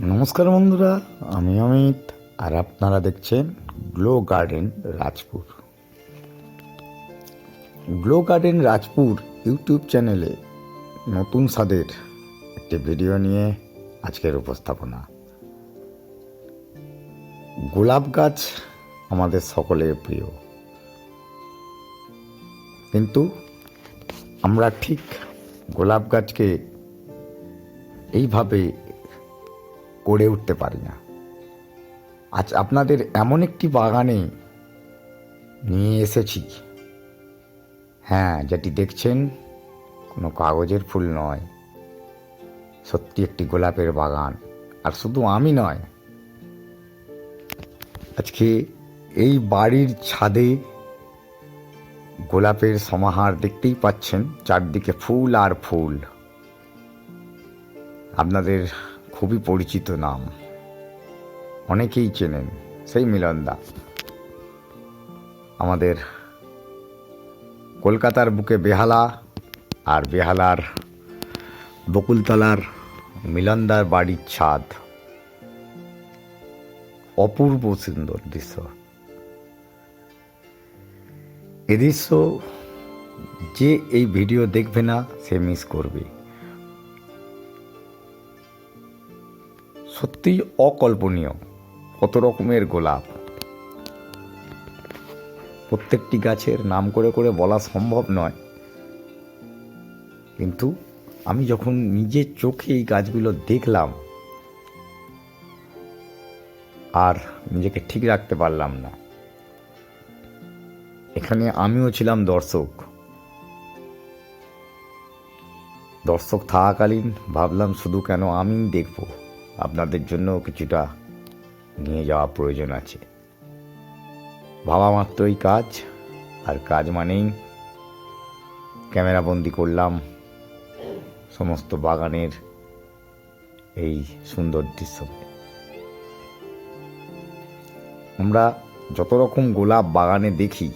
নমস্কার বন্ধুরা, আমি অমিত, আর আপনারা দেখছেন glow garden Rajpur. Glow garden Rajpur YouTube চ্যানেলে নতুন স্বাদের একটি ভিডিও নিয়ে আজকের উপস্থাপনা। গোলাপ গাছ আমাদের সকলের প্রিয়। কিন্তু আমরা ঠিক গোলাপ গাছকে এইভাবে করে উঠতে পারি না। আজ আপনাদের এমন একটি বাগানে নিয়ে এসেছি। হ্যাঁ যেটি দেখছেন কোনো কাগজের ফুল নয়। সত্যি একটি গোলাপের বাগান। আর শুধু আমি নয়, আজকে এই বাড়ির ছাদে গোলাপের সমাহার দেখতেই পাচ্ছেন, চারদিকে ফুল আর ফুল। আপনাদের খুবই পরিচিত নাম। অনেকেই চেনেন, সেই মিলনদা। আমাদের কলকাতার বুকে বেহালা আর বেহালার বকুলতলার মিলনদার বাড়ির ছাদ। অপূর্ব সুন্দর দৃশ্য। এ দৃশ্য যে এই ভিডিও দেখবে না, সে মিস করবে। সত্যিই অকল্পনীয়। কত রকমের গোলাপ। প্রত্যেকটি গাছের নাম করে করে বলা সম্ভব নয়। কিন্তু আমি যখন নিজের চোখে এই গাছগুলো দেখলাম, আর নিজেকে ঠিক রাখতে পারলাম না। এখানে আমিও ছিলাম দর্শক। দর্শক থাকাকালীন ভাবলাম, শুধু কেন আমি দেখব? আপনাদের জন্য কিছুটা নিয়ে যাওয়া প্রয়োজন আছে। ভাবা মাত্রই কাজ, আর কাজ মানেই ক্যামেরাবন্দি করলাম সমস্ত বাগানের এই সুন্দর দৃশ্য আমরা যত রকম গোলাপ বাগানে দেখি,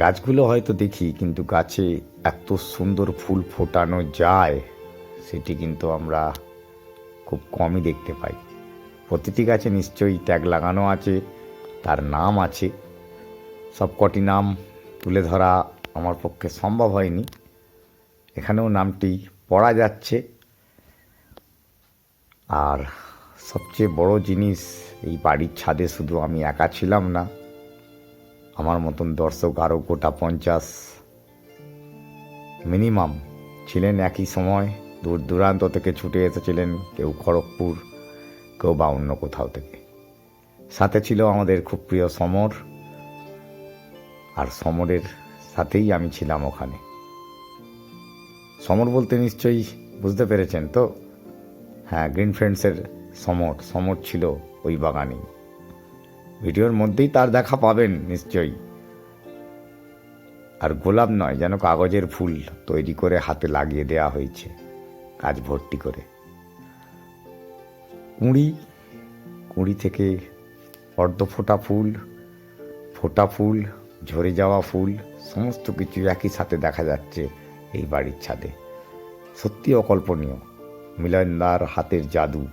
গাছগুলো হয়তো দেখি, কিন্তু গাছে এত সুন্দর ফুল ফোটানো যায়, সেটি কিন্তু আমরা খুব কমই দেখতে পাই। প্রতিটি গাছে নিশ্চয়ই ট্যাগ লাগানো আছে, তার নাম আছে। সবকটি নাম তুলে ধরা আমার পক্ষে সম্ভব হয়নি। এখানেও নামটি পড়া যাচ্ছে। আর সবচেয়ে বড় জিনিস, এই বাড়ির ছাদে শুধু আমি একা ছিলাম না, আমার মতন দর্শক আরও গোটা পঞ্চাশ মিনিমাম ছিলেন একই সময়। দূর দূরান্ত থেকে ছুটে এসেছিলেন কেউ খড়গপুর, কেউ বা অন্য কোথাও থেকে। সাথে ছিল আমাদের খুব প্রিয় সমর, আর সমরের সাথেই আমি ছিলাম ওখানে। সমর বলতে নিশ্চয়ই বুঝতে পেরেছেন তো? হ্যাঁ গ্রিন ফ্রেন্ডসের সমর সমর ছিল ওই বাগানেই। ভিডিওর মধ্যেই তার দেখা পাবেন নিশ্চয়ই। আর গোলাপ নয়, যেন কাগজের ফুল তৈরি করে হাতে লাগিয়ে দেওয়া হয়েছে। কাজ ভর্তি করে। কুঁড়ি কুঁড়ি থেকে অর্ধ ফোটা ফুল ফোটা ফুল, ঝরে যাওয়া ফুল, সমস্ত কিছু একই সাথে দেখা যাচ্ছে এই বাড়ির ছাদে। সত্যি অকল্পনীয়। মিলনদার হাতের জাদু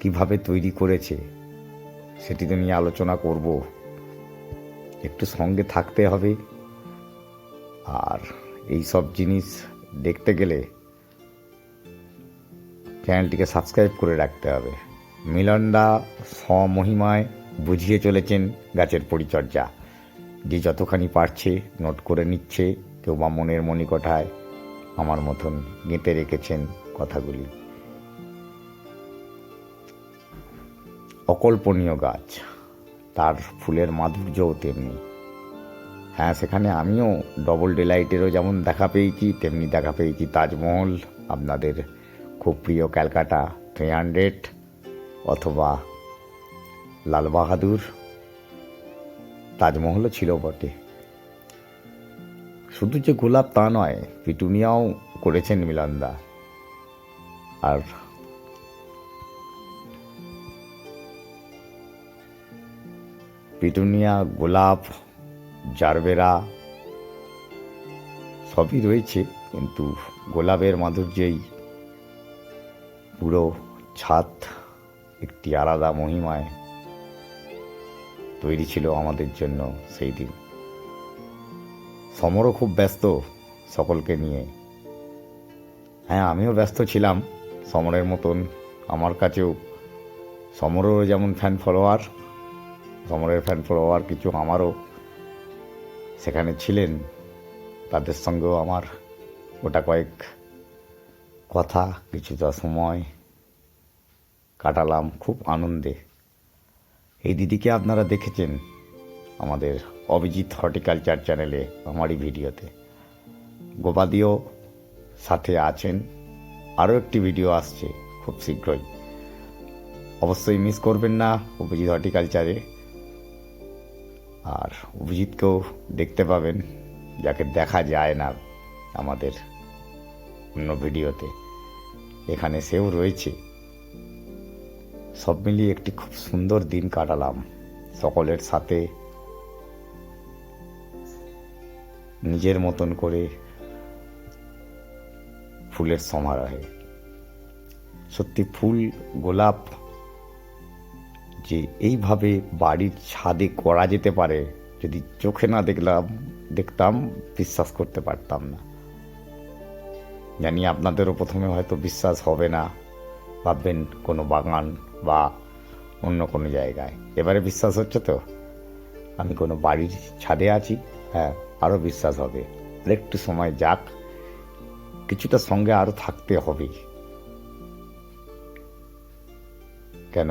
কীভাবে তৈরি করেছে, সেটি তো নিয়ে আলোচনা করব। একটু সঙ্গে থাকতে হবে। আর এই সব জিনিস দেখতে গেলে চ্যানেলটিকে সাবস্ক্রাইব করে রাখতে হবে। মিলনদা স্বমহিমায় বুঝিয়ে চলেছেন গাছের পরিচর্যা। যে যতখানি পারছে, নোট করে নিচ্ছে, কেউ বা মনের মণিকঠায় আমার মতন গেঁথে রেখেছেন কথাগুলি। অকল্পনীয় গাছ, তার ফুলের মাধুর্যও তেমনি। হ্যাঁ সেখানে আমিও ডবল ডেলাইটেরও যেমন দেখা পেয়েছি, তেমনি দেখা পেয়েছি তাজমহল, আপনাদের খুব প্রিয় ক্যালকাটা থ্রি হান্ড্রেড অথবা লাল বাহাদুর। তাজমহলও ছিল বটে। শুধু যে গোলাপ তা নয়, পিটুনিয়াও করেছেন মিলনদা। আর পিটুনিয়া, গোলাপ, জারবেরা সবই রয়েছে, কিন্তু গোলাপের মাধুর্যেই পুরো ছাদ একটি আলাদা মহিমায় তৈরি ছিল আমাদের জন্য সেই দিন। সমরও খুব ব্যস্ত সকলকে নিয়ে। হ্যাঁ আমিও ব্যস্ত ছিলাম সমরের মতন। আমার কাছেও সমরেরও যেমন ফ্যান ফলোয়ার সমরের ফ্যান ফলোয়ার কিছু আমারও সেখানে ছিলেন। তাদের সঙ্গেও আমার ওটা কয়েক কথা, কিছুটা সময় কাটালাম খুব আনন্দে। এই দিদিকে আপনারা দেখেছেন আমাদের অভিজিৎ হর্টিকালচার চ্যানেলে আমারই ভিডিওতে। গোপাদিও সাথে আছেন, আরও একটি ভিডিও আসছে খুব শীঘ্রই। অবশ্যই মিস করবেন না অভিজিৎ হর্টিকালচারে। আর অভিজিৎকেও দেখতে পাবেন, যাকে দেখা যায় না আমাদের অন্য ভিডিওতে। এখানে সেও রয়েছে। সব মিলিয়ে একটি খুব সুন্দর দিন কাটালাম। সকলের সাথে নিজের মতন করে ফুলের সমারোহে সত্যি ফুল, গোলাপ যে এইভাবে বাড়ির ছাদে করা যেতে পারে, যদি চোখে না দেখলাম, দেখতাম, বিশ্বাস করতে পারতাম না। জানি আপনাদেরও প্রথমে হয়তো বিশ্বাস হবে না। ভাববেন কোনো বাগান বা অন্য কোনো জায়গায়। এবারে বিশ্বাস হচ্ছে তো? আমি কোনো বাড়ির ছাদে আছি? হ্যাঁ আরও বিশ্বাস হবে। একটু সময় যাক। কিছুটা সঙ্গে আরও থাকতে হবে। কেন?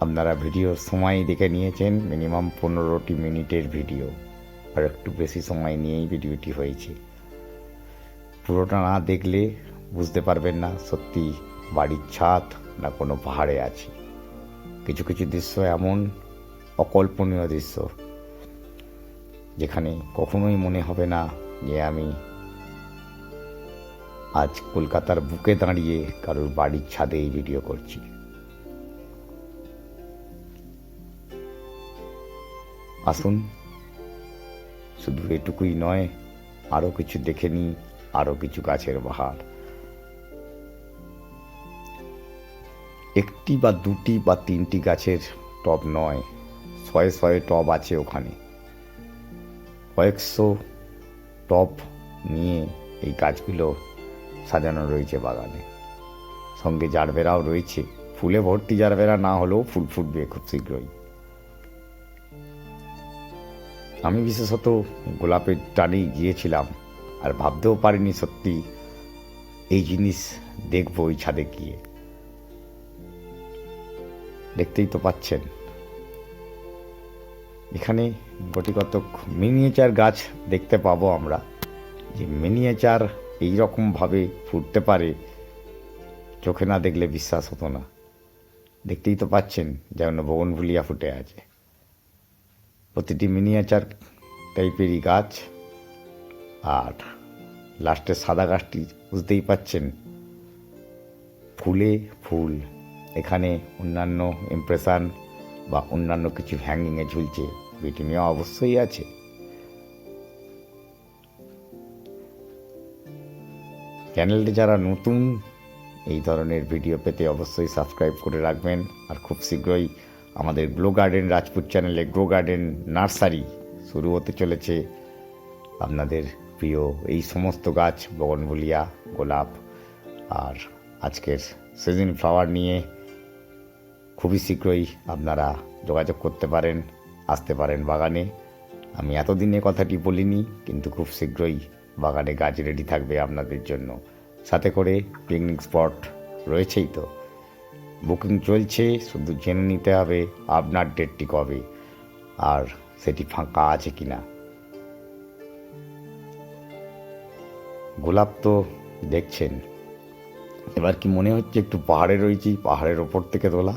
আপনারা ভিডিওর সময় দেখে নিয়েছেন, মিনিমাম পনেরোটি মিনিটের ভিডিও। আর একটু বেশি সময় নিয়েই ভিডিওটি হয়েছে। পুরোটা না দেখলে বুঝতে পারবেন না সত্যি বাড়ির ছাদ না কোনো পাহাড়ে আছি। কিছু কিছু দৃশ্য এমন অকল্পনীয় দৃশ্য, যেখানে কখনোই মনে হবে না যে আমি আজ কলকাতার বুকে দাঁড়িয়ে কারোর বাড়ির ছাদে এই ভিডিও করছি। আসুন, শুধু এটুকুই নয়, আরও কিছু দেখে নিই। আরও কিছু গাছের বাহার একটি বা দুটি বা তিনটি গাছের টব নয় শয়ে শয়ে টব আছে ওখানে। কয়েকশো টব নিয়ে এই গাছগুলো সাজানো রয়েছে বাগানে। সঙ্গে জারবেরাও রয়েছে। ফুলে ভর্তি জারবেরা না হলেও ফুল ফুটবে খুব শীঘ্রই। আমি বিশেষত গোলাপের টানেই গিয়েছিলাম। আর ভাবতেও পারিনি সত্যি এই জিনিস দেখব ওই ছাদে গিয়ে। দেখতেই তো পাচ্ছেন। এখানে গতিগত মিনিয়েচার গাছ দেখতে পাবো আমরা। যে মিনিয়েচার এইরকমভাবে ফুটতে পারে, চোখে না দেখলে বিশ্বাস হতো না। দেখতেই তো পাচ্ছেন যেমন বগনভুলিয়া ফুটে আছে। প্রতিটি মিনিয়েচার টাইপেরই গাছ। আর লাস্টে সাদা গাছটি বুঝতেই পাচ্ছেন। ফুলে ফুল, এখানে অন্যান্য ইমপ্রেশন বা অন্যান্য কিছু হ্যাঙ্গিংয়ে ঝুলছে বিটিমিয়া অবশ্যই আছে। চ্যানেলটি যারা নতুন, এই ধরনের ভিডিও পেতে অবশ্যই সাবস্ক্রাইব করে রাখবেন। আর খুব শীঘ্রই আমাদের গ্লো গার্ডেন রাজপুত চ্যানেলে গ্লো গার্ডেন নার্সারি শুরু হতে চলেছে। আপনাদের প্রিয়, এই সমস্ত গাছ, বগনভুলিয়া, গোলাপ আর আজকের সিজন ফ্লাওয়ার নিয়ে খুবই শীঘ্রই আপনারা যোগাযোগ করতে পারেন, আসতে পারেন বাগানে। আমি এতদিনে কথাটি বলিনি, কিন্তু খুব শীঘ্রই বাগানে গাছ রেডি থাকবে আপনাদের জন্য। সাথে করে পিকনিক স্পট রয়েছেই তো। বুকিং চলছে, শুধু জেনে নিতে হবে আপনার ডেটটি কবে, আর সেটি ফাঁকা আছে কি না গোলাপ তো দেখছেন। এবার কি মনে হচ্ছে একটু পাহাড়ে রয়েছি, পাহাড়ের ওপর থেকে তোলা?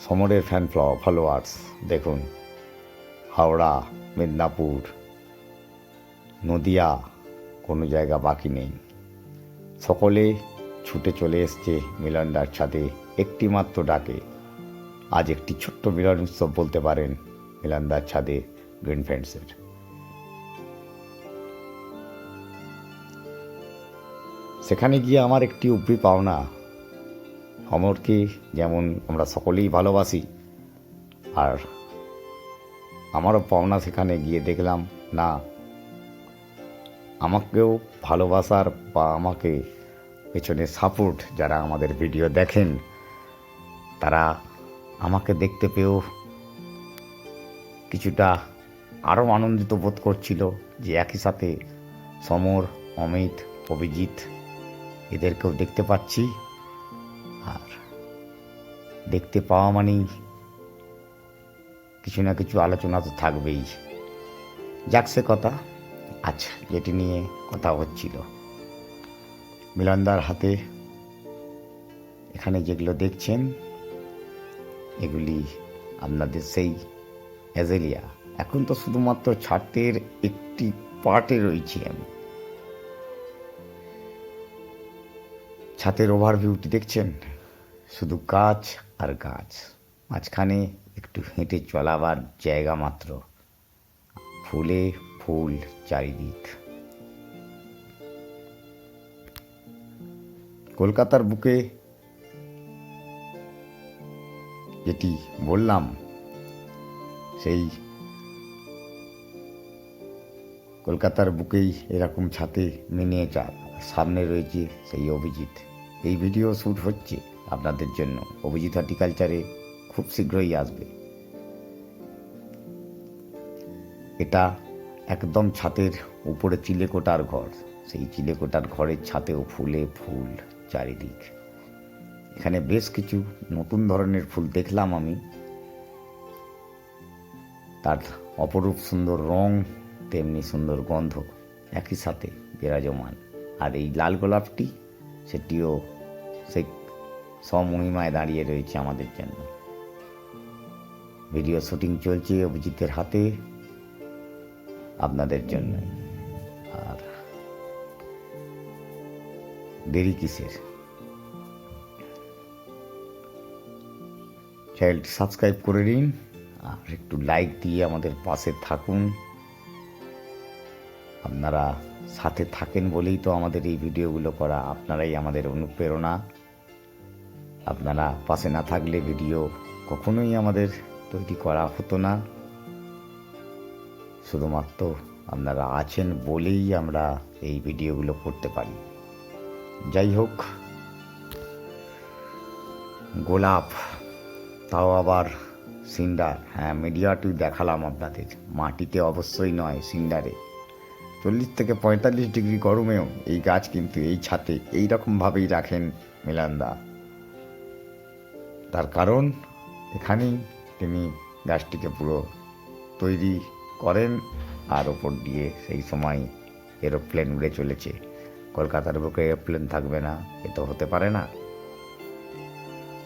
সমরের ফ্যান ফলোয়ার্স দেখুন। হাওড়া, মেদিনীপুর, নদিয়া, কোনো জায়গা বাকি নেই। সকলে ছুটে চলে এসছে মিলনদার ছাদে, একটি মাত্র ডাকে। আজ একটি ছোট্ট মিলন উৎসব বলতে পারেন মিলনদার ছাদে গ্রিন ফ্রেন্ডসের। সেখানে গিয়ে আমার একটি উপরি পাওনা। অমরকে যেমন আমরা সকলেই ভালোবাসি। আর আমারও পাওনা সেখানে গিয়ে দেখলাম, না। আমাকেও ভালোবাসার বা আমাকে পেছনে সাপোর্ট যারা আমাদের ভিডিও দেখেন, তারা আমাকে দেখতে পেয়েও কিছুটা আরও আনন্দিত বোধ করছিল যে একই সাথে সমর, অমিত, অভিজিৎ এদেরকেও দেখতে পাচ্ছি। আর দেখতে পাওয়া মানেই কিছু না কিছু আলোচনা তো থাকবেই। যাক সে কথা আচ্ছা যেটি নিয়ে কথা হচ্ছিল। মিলনদার হাতে এখানে যেগুলো দেখছেন, এগুলি আপনাদের সেই অ্যাজেলিয়া এখন তো শুধুমাত্র ছাতের একটি পার্টে রয়েছি আমি। ছাতের ওভারভিউটি দেখছেন? শুধু গাছ আর গাছ। মাঝখানে একটু হেঁটে চলাবার জায়গা মাত্র। ফুলে ফুল চারিদিক। কলকাতার বুকে যেটি বললাম, সেই কলকাতার বুকেই এরকম ছাতে মিনিয়েচার সামনে রয়েছে সেই অভিজিৎ। এই ভিডিও শ্যুট হচ্ছে আপনাদের জন্য। অভিজিৎ হর্টিকালচারে খুব শীঘ্রই আসবে। এটা একদম ছাতের উপরে চিলেকোটার ঘর। সেই চিলেকোটার ঘরের ছাতেও ফুলে ফুল চারিদিক। এখানে বেশ কিছু নতুন ধরনের ফুল দেখলাম আমি। তার অপরূপ সুন্দর রং, তেমনি সুন্দর গন্ধ একই সাথে বিরাজমান। আর এই লাল গোলাপটি সেটিও সেই সমহিমায় দাঁড়িয়ে রয়েছে আমাদের জন্য। ভিডিও শুটিং চলছে অভিজিতের হাতে আপনাদের জন্য। আর দেরি কিসের? চ্যানেলটি সাবস্ক্রাইব করে নিন আর একটু লাইক দিয়ে আমাদের পাশে থাকুন। আপনারা সাথে থাকেন বলেই তো আমাদের এই ভিডিওগুলো করা আপনারাই আমাদের অনুপ্রেরণা। আপনারা পাশে না থাকলে ভিডিও কখনোই আমাদের তৈরি করা হতো না। শুধুমাত্র আপনারা আছেন বলেই আমরা এই ভিডিওগুলো করতে পারি। যাই হোক, গোলাপ, তাও আবার সিন্ডার। হ্যাঁ মিডিয়াটি দেখালাম আপনাদের। মাটিতে অবশ্যই নয়, সিন্ডারে। চল্লিশ থেকে পঁয়তাল্লিশ ডিগ্রি গরমেও এই গাছ কিন্তু এই ছাতে এই রকমভাবেই রাখেন মিলানদা। তার কারণ, এখানেই তিনি গাছটিকে পুরো তৈরি করেন আর ওপর দিয়ে সেই সময় এরোপ্লেন উড়ে চলেছে। কলকাতার বুকে এরোপ্লেন থাকবে না, এ তো হতে পারে না।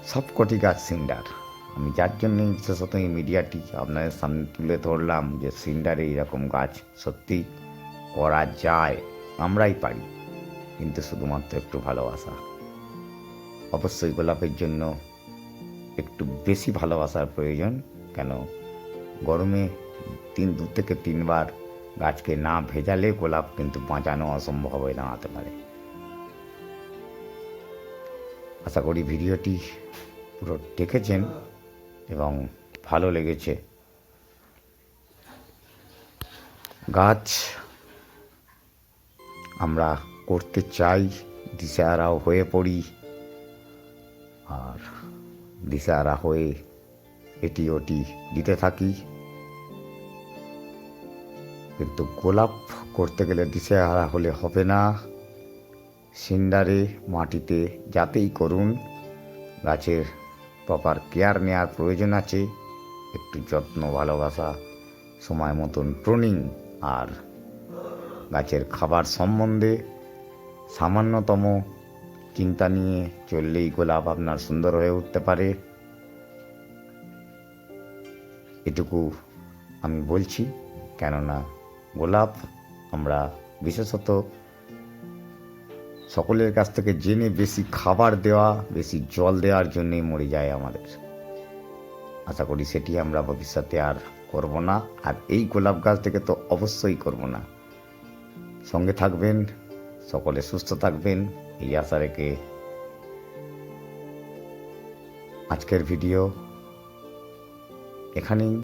সবকটি গাছ সিন্ডার। আমি যার জন্য বিশেষত এই মিডিয়াটি আপনাদের সামনে তুলে ধরলাম যে সিন্ডারে এইরকম গাছ সত্যি করা যায়, আমরাই পারি। কিন্তু শুধুমাত্র একটু ভালোবাসা। অবশ্যই গোলাপের জন্য একটু বেশি ভালোবাসার প্রয়োজন, কেন? গরমে তিন, দু থেকে তিনবার গাছকে না ভেজালে গোলাপ কিন্তু বাঁচানো অসম্ভব হয়ে দাঁড়াতে পারে। আশা করি ভিডিওটি পুরো দেখেছেন এবং ভালো লেগেছে। গাছ আমরা করতে চাই দিশাহারাও হয়ে পড়ি। আর দিশাহারা হয়ে এটি ওটি দিতে থাকি। কিন্তু গোলাপ করতে গেলে দিশেহারা হলে হবে না। সিন্ডারে, মাটিতে যাতেই করুন, গাছের প্রপার কেয়ার নেওয়ার প্রয়োজন আছে। একটু যত্ন, ভালোবাসা, সময় মতন প্রুনিং আর গাছের খাবার সম্বন্ধে সামান্যতম চিন্তা নিয়ে চললেই গোলাপ আপনার সুন্দর হয়ে উঠতে পারে। এটুকু আমি বলছি, কেননা গোলাপ আমরা বিশেষত সকলের কাছ থেকে জেনে বেশি খাবার দেওয়া, বেশি জল দেওয়ার জন্যই মরে যায় আমাদের। আশা করি সেটি আমরা ভবিষ্যতে আর করব না, আর এই গোলাপ গাছ থেকে তো অবশ্যই করব না। সঙ্গে থাকবেন সকলে সুস্থ থাকবেন এই আশা রেখে আজকের ভিডিও এখানেই।